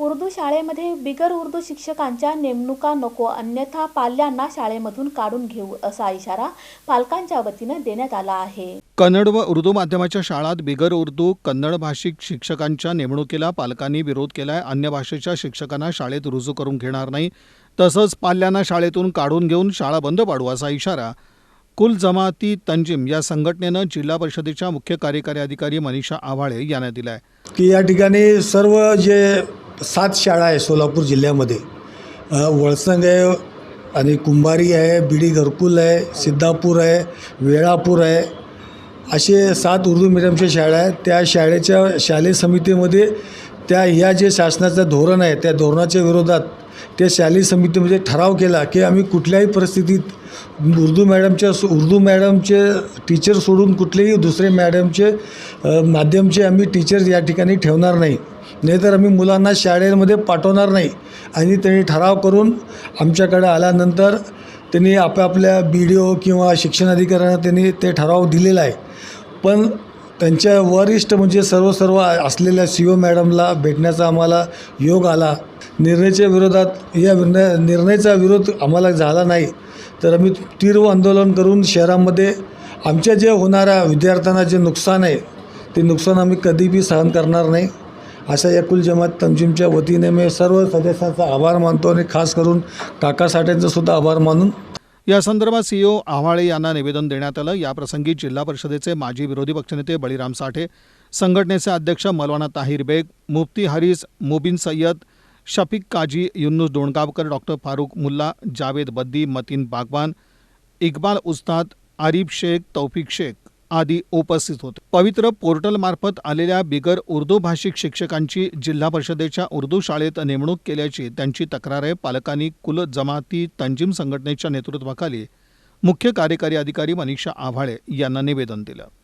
उर्दू शाळेमध्ये बिगर उर्दू शिक्षकांच्या नेमणुका नको अन्यथा पाल्यांना शाळेमधून काढून घेऊ असा इशारा पालकांच्या वतीनं देण्यात आला आहे. कन्नड व उर्दू माध्यमाच्या शाळात बिगर उर्दू कन्नड भाषिक शिक्षकांच्या नेमणुकीला पालकांनी विरोध केलाय अन्य भाषेच्या शिक्षकांना शाळेत रुजू करून घेणार नाही तसंच पाल्यांना शाळेतून काढून घेऊन शाळा बंद पाडू असा इशारा कुल जमाती तंजीम या संघटनेनं जिल्हा परिषदेच्या मुख्य कार्यकारी अधिकारी मनीषा आव्हाळे यांना दिलाय. की या ठिकाणी सर्व जे सात शाळा आहे सोलापूर जिल्ह्यामध्ये. वळसंग आहे आणि कुंभारी आहे बिडी घरकुल आहे सिद्धापूर आहे वेळापूर आहे. असे सात उर्दू मिडियमच्या शाळा आहेत. त्या शाळेच्या शालेय समितीमध्ये त्या ह्या जे शासनाचं धोरण आहे त्या धोरणाच्या विरोधात त्या शालेय समितीमध्ये ठराव केला की आम्ही कुठल्याही परिस्थितीत उर्दू मॅडमच्या उर्दू मॅडमचे टीचर सोडून कुठलेही दुसरे मॅडमचे माध्यमचे आम्ही टीचर या ठिकाणी ठेवणार नाही. नाहीतर आम्ही मुलांना शाळेमध्ये पाठवणार नाही. आणि त्यांनी ठराव करून आमच्याकडे आल्यानंतर त्यांनी आपापल्या बी डी ओ किंवा शिक्षण अधिकाऱ्यांना त्यांनी ते ठराव दिलेला आहे. पण त्यांच्या वरिष्ठ म्हणजे सर्व सर्व असलेल्या सी ओ मॅडमला भेटण्याचा आम्हाला योग आला. निर्णयाच्या विरोधात या निर्णय निर्णयाचा विरोध आम्हाला झाला नाही. तर आम्ही तीव्र आंदोलन करून शहरामध्ये आमच्या जे होणाऱ्या विद्यार्थ्यांना जे नुकसान आहे ते नुकसान आम्ही कधीबी सहन करणार नाही. अशा या कुल जमात तंजीमच्या वतीने मी सर्व सदस्यांचा आभार मानतो आणि खास करून काकासाठ्यांचा सुद्धा आभार मानून या संदर्भात सीओ आव्हाळे यांना निवेदन देण्यात आलं. याप्रसंगी जिल्हा परिषदेचे माजी विरोधी पक्षनेते बळीराम साठे संघटनेचे अध्यक्ष मौलाना ताहिर बेग मुफ्ती हरीस मुबिन सय्यद शफीक काजी युन्नुस डोणगावकर डॉक्टर फारूक मुल्ला जावेद बद्दी मतीन बागवान इकबाल उस्ताद आरिफ शेख तौफिक शेख आदी उपस्थित होते. पवित्र पोर्टलमार्फत आलेल्या बिगर उर्दू भाषिक शिक्षकांची जिल्हा परिषदेच्या उर्दू शाळेत नेमणूक केल्याची त्यांची तक्रार आहे पालकांनी कुल जमाती तंजीम संघटनेच्या नेतृत्वाखाली मुख्य कार्यकारी अधिकारी मनीषा आव्हाळे यांना निवेदन दिलं.